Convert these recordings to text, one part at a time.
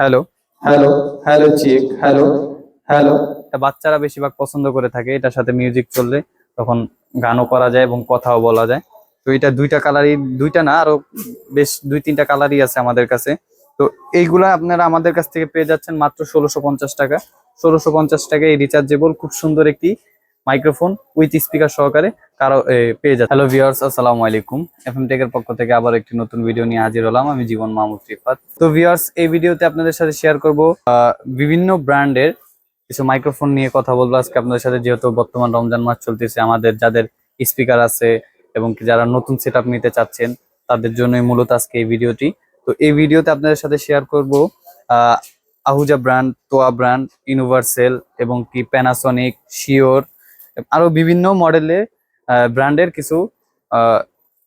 Hello hello hello check hello hello এটা বাচ্চারা বেশিরভাগ পছন্দ করে থাকে এটার সাথে মিউজিক চললে তখন গানও করা যায় এবং কথাও বলা যায়। তো এটা দুইটা কালারই দুইটা না আরও বেশ দুই তিনটা কালারই আছে আমাদের কাছে। তো এইগুলা আপনারা আমাদের কাছ থেকে পেয়ে যাচ্ছেন মাত্র ষোলোশো পঞ্চাশ টাকা। ষোলোশো পঞ্চাশ টাকায় এই রিচার্জেবল খুব সুন্দর একটি মাইক্রোফোন উইথ স্পিকার সহকারে। কারও পেয়ে যাচ্ছে। হ্যালো ভিউয়ার্স আসসালামু আলাইকুম। এফএম টেকের পক্ষ থেকে আবার একটি নতুন ভিডিও নিয়ে হাজির হলাম। আমি জীবন মাহমুদ রিফাত। তো ভিউয়ার্স এই ভিডিওতে আপনাদের সাথে শেয়ার করব বিভিন্ন ব্র্যান্ডের কিছু মাইক্রোফোন নিয়ে কথা বলব। আজকে আপনাদের সাথে যেহেতু বর্তমান রমজান মাস চলতেছে আমাদের যাদের স্পিকার আছে এবং যারা নতুন সেট নিতে চাচ্ছেন তাদের জন্যই মূলত আজকে এই ভিডিওটি তো এই ভিডিওতে আপনাদের সাথে শেয়ার করব আহ, Ahuja brand TOA brand universal এবং কি প্যানাসনিক শিওর আরও বিভিন্ন মডেলের ব্র্যান্ডের কিছু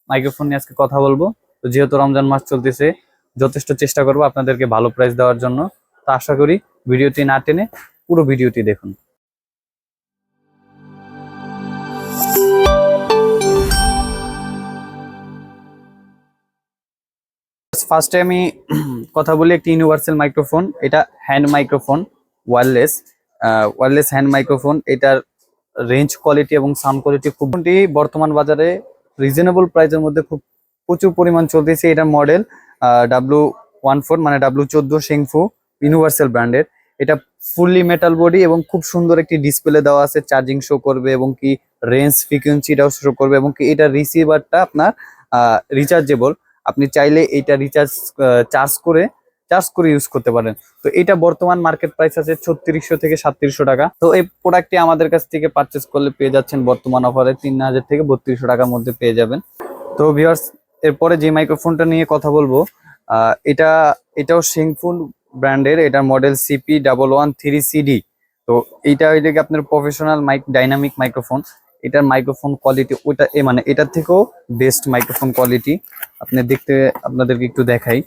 মাইক্রোফোন নিয়ে আজকে কথা বলব। তো যেহেতু রমজান মাস চলতেছে, যথেষ্ট চেষ্টা করব আপনাদেরকে ভালো প্রাইস দেওয়ার জন্য। তো আশা করি ভিডিওটি না টেনে পুরো ভিডিওটি দেখুন। ফার্স্টে আমি কথা বলি একটি ইউনিভার্সাল মাইক্রোফোন এটা hand microphone wireless wireless hand microphone এটার রেঞ্জ কোয়ালিটি এবং সাউন্ড কোয়ালিটি খুব বর্তমান বাজারে রিজনেবল প্রাইসের মধ্যে খুব প্রচুর পরিমাণ চলতেছে এটার মডেল ডাব্লু ওয়ান ফোর মানে ডাব্লু চোদ্দ সিংফু ইউনিভার্সাল ব্র্যান্ডের এটা ফুললি মেটাল বডি এবং খুব সুন্দর একটি ডিসপ্লে দেওয়া আছে চার্জিং শো করবে এবং কি রেঞ্জ ফ্রিকোয়েন্সিটাও শো করবে এবং কি এটা রিসিভারটা আপনার রিচার্জেবল আপনি চাইলে এটা রিচার্জ চার্জ করে চার্জ করে ইউজ করতে পারেন। তো এটা বর্তমান মার্কেট প্রাইস আছে ছত্রিশশো থেকে সাতত্রিশশো টাকা। তো এই প্রোডাক্টটি আমাদের কাছ থেকে পারচেস করলে পেয়ে যাচ্ছেন বর্তমান অফারে তিন হাজার থেকে বত্রিশশো টাকার মধ্যে পেয়ে যাবেন। তো ভিউয়ার্স এরপরে যে মাইক্রোফোনটা নিয়ে কথা বলব এটা, এটাও সিংফুল ব্র্যান্ডের এটা model CP double one three CD তো এইটা এটাকে আপনার প্রফেশনাল মাইক ডাইনামিক মাইক্রোফোন এটার মাইক্রোফোন কোয়ালিটি ওটা এ মানে এটার থেকেও বেস্ট মাইক্রোফোন কোয়ালিটি আপনি দেখতে, আপনাদেরকে একটু দেখাই।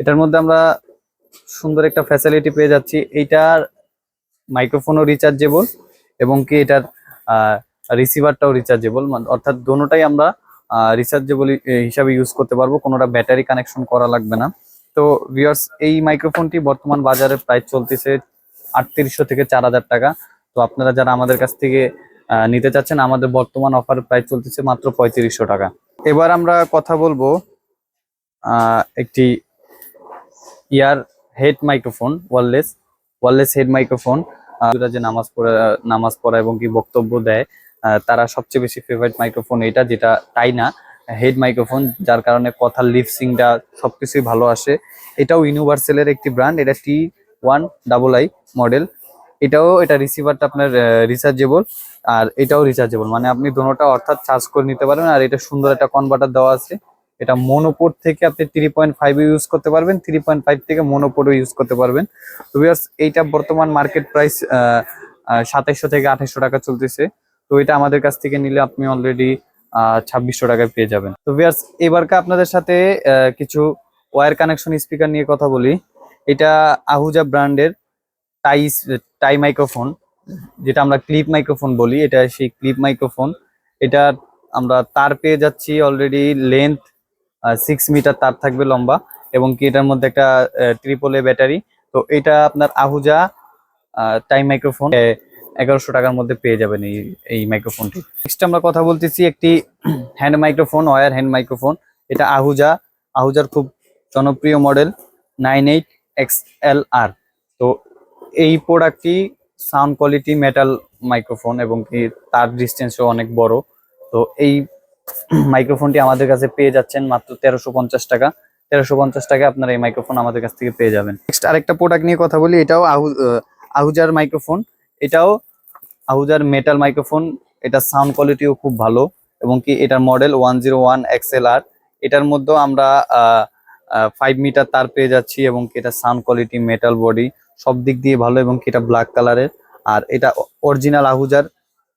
এটার মধ্যে আমরা সুন্দর একটা ফ্যাসিলিটি পেয়ে যাচ্ছি। এইটার মাইক্রোফোনও রিচার্জেবল এবং কি এটার রিসিভারটাও রিচার্জেবল অর্থাৎ দোনোটাই আমরা রিচার্জেবল হিসাবে ইউজ করতে পারব। কোনোটা ব্যাটারি কানেকশন করা লাগবে না। তো ভিউয়ার্স এই মাইক্রোফোনটি বর্তমান বাজারে প্রাইস চলতেছে আটত্রিশশো থেকে চার হাজার টাকা। তো আপনারা যারা আমাদের কাছ থেকে নিতে চাচ্ছেন, আমাদের বর্তমান অফার প্রাইস চলতেছে মাত্র পঁয়ত্রিশশো টাকা। এবার আমরা কথা বলব একটি ear head microphone, wireless wireless head microphone. যে নামাজ পড়া নামাজ পড়া এবং কি বক্তব্য দেয় তারা সবচেয়ে বেশি ফেভারিট মাইক্রোফোন এটা, যেটা তাই না হেড মাইক্রোফোন, যার কারণে কথার লিপসিংটা সবকিছুই ভালো আসে। এটাও ইউনিভার্সালের একটি ব্র্যান্ড এটা T one double I model এটাও এটা রিসিভারটা আপনার রিচার্জেবল আর এটাও রিচার্জেবল মানে আপনি দোনোটা অর্থাৎ চার্জ করে নিতে পারবেন, আর এটা সুন্দর একটা কনভার্টার দেওয়া আছে। এটা মোনোপোর্ট থেকে আপনি থ্রি পয়েন্ট ফাইভ ইউজ করতে পারবেন থ্রি পয়েন্ট ফাইভ থেকে মোনোপোর্টও ইউজ করতে পারবেন। তো viewers, এইটা বর্তমান মার্কেট প্রাইস সাতাইশশো থেকে আঠাইশশো টাকা চলতেছে। তো এটা আমাদের কাছ থেকে নিলে আপনি অলরেডি ছাব্বিশশো টাকায় পেয়ে যাবেন। তো ভিয়ার্স এবারকা আপনাদের সাথে কিছু ওয়্যার কানেকশন স্পিকার নিয়ে কথা বলি। এটা আহুজা ব্র্যান্ডের টাই টাই মাইক্রোফোন যেটা আমরা ক্লিপ মাইক্রোফোন বলি। এটা সেই ক্লিপ মাইক্রোফোন এটা আমরা তার পেয়ে যাচ্ছি অলরেডি লেন্থ সিক্স মিটার তার থাকবে লম্বা এবং কি এটার মধ্যে একটা ট্রিপল এ ব্যাটারি তো এটা আপনার আহুজা টাইম মাইক্রোফোন এগারোশো টাকার মধ্যে পেয়ে যাবেন এই এই মাইক্রোফোনটি নেক্সট আমরা কথা বলতেছি একটি hand microphone wire hand microphone এটা আহুজা আহুজার খুব জনপ্রিয় model nine eight X L R তো এই প্রোডাক্টটি সাউন্ড কোয়ালিটি মেটাল মাইক্রোফোন এবং কি তার ডিস্টেন্সও অনেক বড়। তো এই মাইক্রোফোনটি আমাদের কাছে পেয়ে যাচ্ছেন মাত্র তেরোশো পঞ্চাশ টাকা। তেরোশো পঞ্চাশ টাকা আপনারা এই মাইক্রোফোন আমাদের কাছ থেকে পেয়ে যাবেন। নেক্সট আরেকটা প্রোডাক্ট নিয়ে কথা বলি এটাও আহু আহ, আহুজার মাইক্রোফোন। এটাও আহুজার মেটাল মাইক্রোফোন। এটা সাউন্ড কোয়ালিটিও খুব ভালো এবং কি এটার model one zero one XL আর এটার মধ্যেও আমরা ফাইভ মিটার তার পেয়ে যাচ্ছি এবং কি এটা সাউন্ড কোয়ালিটি মেটাল বডি সব দিক দিয়ে ভালো এবং কি এটা ব্ল্যাক কালারের আর এটা অরিজিনাল আহুজার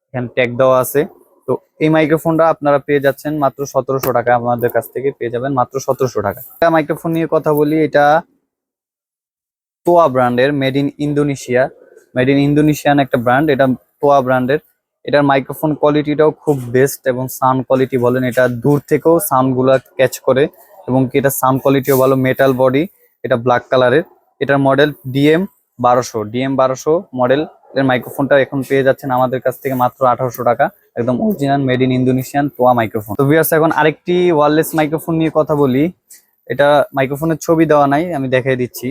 এখানে ট্যাগ দেওয়া আছে। তো এই মাইক্রোফোনটা আপনারা পেয়ে যাচ্ছেন মাত্র সতেরোশো টাকা আমাদের কাছ থেকে পেয়ে যাবেন মাত্র সতেরোশো টাকা। এটা মাইক্রোফোন নিয়ে কথা বলি, এটা তোয়া ব্র্যান্ডের made in Indonesia made in Indonesian একটা ব্র্যান্ড এটা তোয়া ব্র্যান্ডের এটার মাইক্রোফোন কোয়ালিটিটাও খুব বেস্ট এবং সাউন্ড কোয়ালিটি বলেন, এটা দূর থেকেও সাউন্ডগুলো ক্যাচ করে এবং কি এটা সাউন্ড কোয়ালিটিও ভালো মেটাল বডি এটা ব্ল্যাক কালারের এটার মডেল ডিএম বারোশো। ডিএম বারোশো মডেল এর মাইক্রোফোনটা এখন পেয়ে যাচ্ছেন আমাদের কাছ থেকে মাত্র আঠারোশো টাকা। একদম original made in Indonesian TOA microphone তো ভিউয়ার্স এখন আরেকটি ওয়্যারলেস মাইক্রোফোন নিয়ে কথা বলি। এটা মাইক্রোফোনের ছবি দেওয়া নাই, আমি দেখাই দিচ্ছি।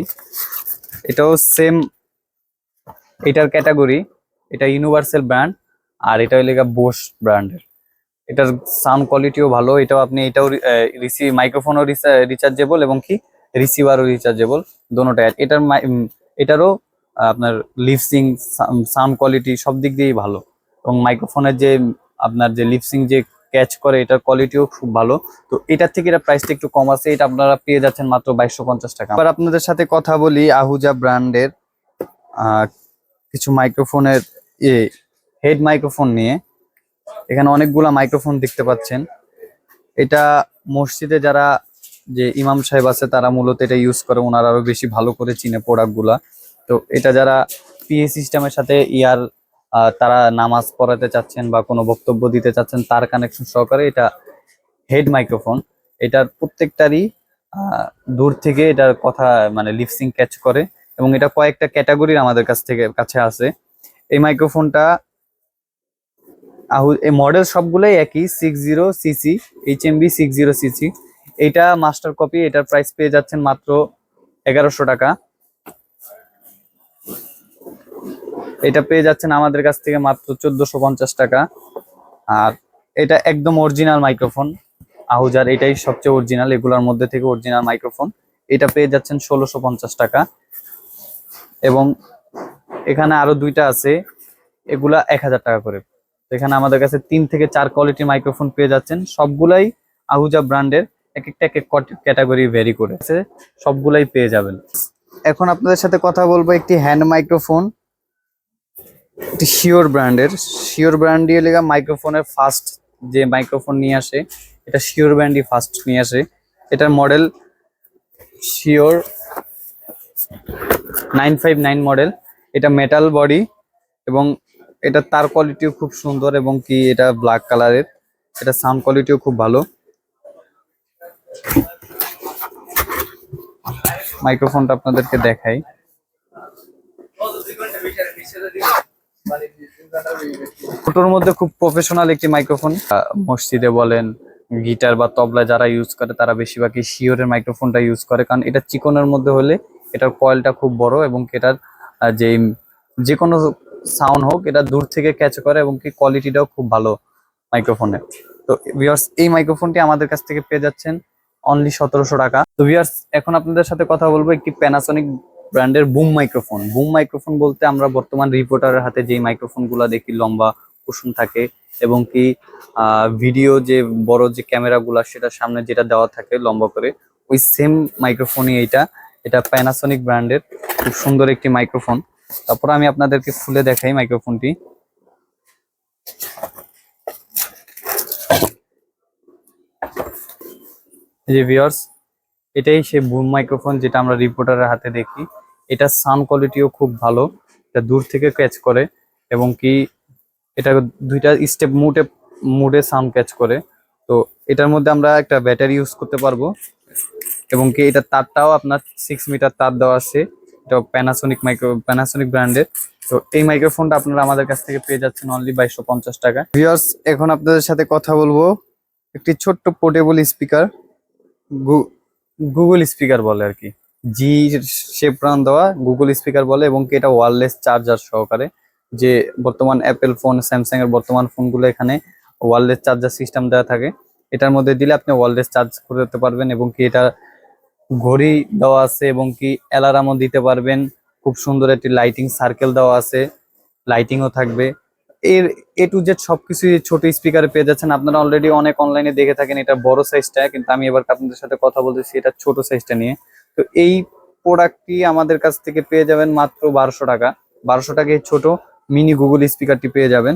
এটাও সেম এটার ক্যাটাগরি এটা ইউনিভার্সাল ব্র্যান্ড আর এটা হইলে বোস ব্র্যান্ডের এটার সাউন্ড কোয়ালিটিও ভালো, এটাও আপনি, এটাও রিসিভ মাইক্রোফোনও রিচার্জেবল এবং কি? রিসিভারও রিচার্জেবল দোনোটাই। এটার এটারও আপনার লিপসিং সাউন্ড কোয়ালিটি সব দিক দিয়েই ভালো। এবং মাইক্রোফোনের যে, আপনার যে লিপসিং যে ক্যাচ করে, এটার কোয়ালিটিও খুব ভালো। তো এটার থেকে এটা প্রাইসটা একটু কম আছে, এটা আপনারা পেয়ে যাচ্ছেন মাত্র বাইশশো পঞ্চাশ টাকা। আবার আপনাদের সাথে কথা বলি আহুজা ব্র্যান্ডের কিছু মাইক্রোফোনের এ হেড মাইক্রোফোন নিয়ে। এখানে অনেকগুলা মাইক্রোফোন দেখতে পাচ্ছেন। এটা মসজিদে যারা যে ইমাম সাহেব আছে, তারা মূলত এটা ইউজ করে। ওনারা আরও বেশি ভালো করে চিনে প্রোডাক্টগুলা। তো এটা যারা পিএ সিস্টেমের সাথে ইয়ার তারা নামাজ পড়াতে চাচ্ছেন বা কোনো বক্তব্য দিতে চাচ্ছেন, তার কানেকশন সহকারে এটা হেড মাইক্রোফোন এটার প্রত্যেকটারই দূর থেকে এটার কথা মানে লিপসিং ক্যাচ করে এবং এটা কয়েকটা ক্যাটাগরির আমাদের কাছ থেকে কাছে আছে এই মাইক্রোফোনটা এই মডেল সবগুলোই একই six zero CC H M B six zero CC এইটা মাস্টার কপি এটার প্রাইস পেয়ে যাচ্ছেন মাত্র এগারোশো টাকা। এটা পেয়ে যাচ্ছেন আমাদের কাছ থেকে মাত্র চোদ্দশো পঞ্চাশ টাকা। আর এটা একদম অরিজিনাল মাইক্রোফোন আহুজার এটাই সবচেয়ে অরিজিনাল এগুলোর মধ্যে থেকে অরিজিনাল মাইক্রোফোন এটা পেয়ে যাচ্ছেন ষোলোশো পঞ্চাশ টাকা। এবং এখানে আরও দুইটা আছে, এগুলা এক হাজার টাকা করে। এখানে আমাদের কাছে তিন থেকে চার কোয়ালিটির মাইক্রোফোন পেয়ে যাচ্ছেন। সবগুলাই আহুজা ব্র্যান্ডের, এক একটা এক এক ক্যাটাগরি ভ্যারি করেছে সবগুলাই পেয়ে যাবেন। এখন আপনাদের সাথে কথা বলব একটি হ্যান্ড মাইক্রোফোন একটি শিওর ব্র্যান্ডের। শিওর ব্র্যান্ড ব্র্যান্ডই লেগা মাইক্রোফোনের ফার্স্ট যে মাইক্রোফোন নিয়ে আসে, এটা শিওর ব্র্যান্ডই ফার্স্ট নিয়ে আসে। এটার model Shure nine five nine model. এটা মেটাল বডি এবং এটা তার কোয়ালিটিও খুব সুন্দর এবং কি এটা ব্ল্যাক কালারের। এটা সাউন্ড কোয়ালিটিও খুব ভালো। মাইক্রোফোনটা আপনাদেরকে দেখাই। ছোটোর মধ্যে খুব প্রফেশনাল একটি মাইক্রোফোন মসজিদে বলেন, গিটার বা তবলা যারা ইউজ করে, তারা বেশিরভাগই শিওরের মাইক্রোফোনটা ইউজ করে। কারণ এটা চিকনের মধ্যে হলে এটার কয়েলটা খুব বড় এবং এটার যে যে কোনো সাউন্ড হোক, এটা দূর থেকে ক্যাচ করে এবং কি কোয়ালিটিটাও খুব ভালো মাইক্রোফোনের তো ভিউয়ার্স এই মাইক্রোফোনটি আমাদের কাছ থেকে পেয়ে যাচ্ছেন অনলি সতেরোশো টাকা। তো ভিউয়ার্স এখন আপনাদের সাথে কথা বলব একটি প্যানাসনিক ব্র্যান্ডের বুম মাইক্রোফোন। বুম মাইক্রোফোন বলতে আমরা বর্তমান রিপোর্টারের হাতে যেই মাইক্রোফোনগুলা দেখি, লম্বা, কুসুম থাকে এবং কি ভিডিও যে বড় যে ক্যামেরা গুলা সেটার সামনে যেটা দেওয়া থাকে লম্বা করে, ওই সেম মাইক্রোফোনই এইটা। এটা প্যানাসনিক ব্র্যান্ডের, খুব সুন্দর একটি মাইক্রোফোন। তারপর আমি আপনাদেরকে খুলে দেখাই মাইক্রোফোনটি। যে ভিউয়ার্স এটাই সেই বুম মাইক্রোফোন যেটা আমরা রিপোর্টারের হাতে দেখি। এটা সাউন্ড কোয়ালিটিও খুব ভালো। এটা দূর থেকে ক্যাচ করে এবং কি এটা দুইটা স্টেপ মুডে মুডে সাউন্ড ক্যাচ করে। তো এটার মধ্যে আমরা একটা ব্যাটারি ইউজ করতে পারব। এবং কি এটা তারটাও আপনার সিক্স মিটার তার দেওয়া আছে। এটা প্যানাসোনিক মাইক্রো প্যানাসোনিক ব্র্যান্ডের তো এই মাইক্রোফোনটা আপনারা আমাদের কাছ থেকে পেয়ে যাচ্ছেন অনলি বাইশশো পঞ্চাশ টাকা। ভিউয়ার্স এখন আপনাদের সাথে কথা বলব। একটি ছোট্ট পোর্টেবল স্পিকার গুগল স্পিকার বলে আর কি। জি শেপ রান দেওয়া গুগল স্পিকার বলে এবং কি এটা ওয়্যারলেস চার্জার সহকারে। যে বর্তমান অ্যাপেল ফোন স্যামসাং এর বর্তমান ফোনগুলো এখানে ওয়ারলেস চার্জার সিস্টেম দেওয়া থাকে। এটার মধ্যে দিলে আপনি ওয়্যারলেস চার্জ করতে পারবেন এবং কি এটা ঘড়ি দেওয়া আছে এবং কি অ্যালার্মও দিতে পারবেন। খুব সুন্দর একটি লাইটিং সার্কেল দেওয়া আছে লাইটিংও থাকবে। এর এ টু জেড সবকিছুই ছোট স্পিকারে পেয়ে যাচ্ছেন। আপনারা অলরেডি অনেক অনলাইনে দেখে থাকেন এটা বড় সাইজটা কিন্তু আমি এবার আপনাদের সাথে কথা বলতেছি এটা ছোট সাইজটা নিয়ে। তো এই প্রোডাক্টটি আমাদের কাছ থেকে পেয়ে যাবেন মাত্র বারোশো টাকা। বারোশো টাকায় ছোট মিনি গুগল স্পিকারটি পেয়ে যাবেন।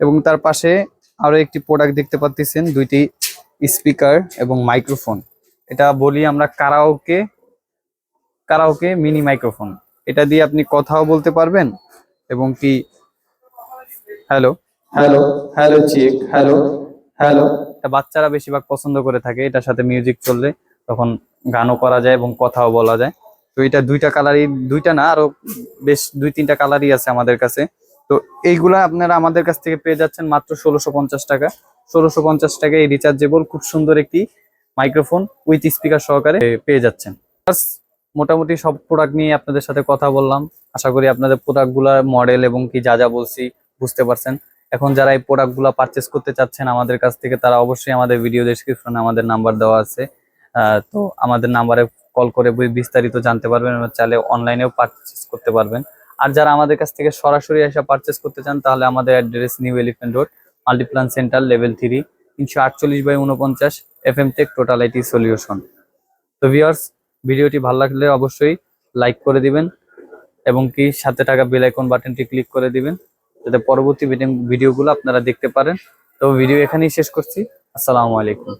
এবং তার পাশে আরও একটি প্রোডাক্ট দেখতে পাচ্ছেন দুইটি স্পিকার এবং মাইক্রোফোন এটা বলি আমরা কারাওকে কারাওকে মিনি মাইক্রোফোন এটা দিয়ে আপনি কথাও বলতে পারবেন এবং কি hello? Hello hello check hello hello. এটা বাচ্চারা বেশিরভাগ পছন্দ করে থাকে এটার সাথে মিউজিক চললে তখন গানও করা যায় এবং কথাও বলা যায়। তো এটা দুইটা কালারই দুইটা না, আরও বেশ দুই তিনটা কালারই আছে আমাদের কাছে। তো এইগুলা আপনারা আমাদের কাছ থেকে পেয়ে যাচ্ছেন মাত্র ষোলোশো পঞ্চাশ টাকা। ষোলোশো পঞ্চাশ টাকায় রিচার্জেবল খুব সুন্দর একটি মাইক্রোফোন উইথ স্পিকার সহকারে পেয়ে যাচ্ছেন। মোটামুটি সব প্রোডাক্ট নিয়ে আপনাদের সাথে কথা বললাম। আশা করি আপনাদের প্রোডাক্টগুলোর মডেল এবং কি যা যা বলছি বুঝতে পারছেন। এখন যারা এই প্রোডাক্টগুলো পারচেস করতে চাচ্ছেন আমাদের কাছ থেকে, তারা অবশ্যই আমাদের ভিডিও ডেসক্রিপশনে আমাদের নাম্বার দেওয়া আছে। তো আমাদের নাম্বারে কল করে বি- বিস্তারিত জানতে পারবেন চাইলে অনলাইনেও পারচেস করতে পারবেন। আর যারা আমাদের কাছ থেকে সরাসরি এসে পারচেস করতে চান, তাহলে আমাদের address new elephant road Multiplan center level three তিনশো আটচল্লিশ বাই উনপঞ্চাশ F M tech total IT solution তো ভিউয়ার্স ভিডিওটি ভালো লাগলে অবশ্যই লাইক করে দিবেন এবং কি সাথে টাকা বেল আইকন বাটনটি ক্লিক করে দিবেন, যাতে পরবর্তী ভিডিওগুলো আপনারা দেখতে পারেন। তো ভিডিও এখানেই শেষ করছি। আসসালামু আলাইকুম।